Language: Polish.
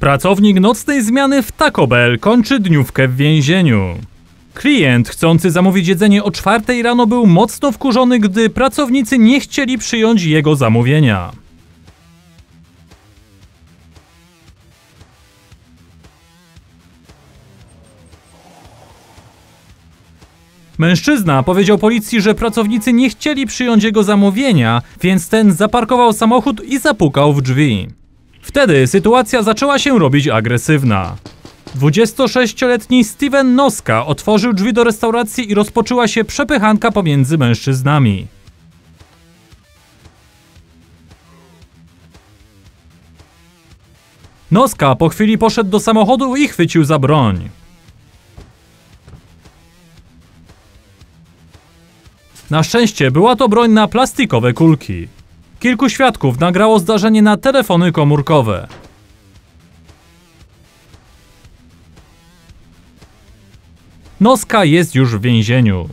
Pracownik nocnej zmiany w Taco Bell kończy dniówkę w więzieniu. Klient chcący zamówić jedzenie o czwartej rano był mocno wkurzony, gdy pracownicy nie chcieli przyjąć jego zamówienia. Mężczyzna powiedział policji, że pracownicy nie chcieli przyjąć jego zamówienia, więc ten zaparkował samochód i zapukał w drzwi. Wtedy sytuacja zaczęła się robić agresywna. 26-letni Steven Noska otworzył drzwi do restauracji i rozpoczęła się przepychanka pomiędzy mężczyznami. Noska po chwili poszedł do samochodu i chwycił za broń. Na szczęście była to broń na plastikowe kulki. Kilku świadków nagrało zdarzenie na telefony komórkowe. Noska jest już w więzieniu.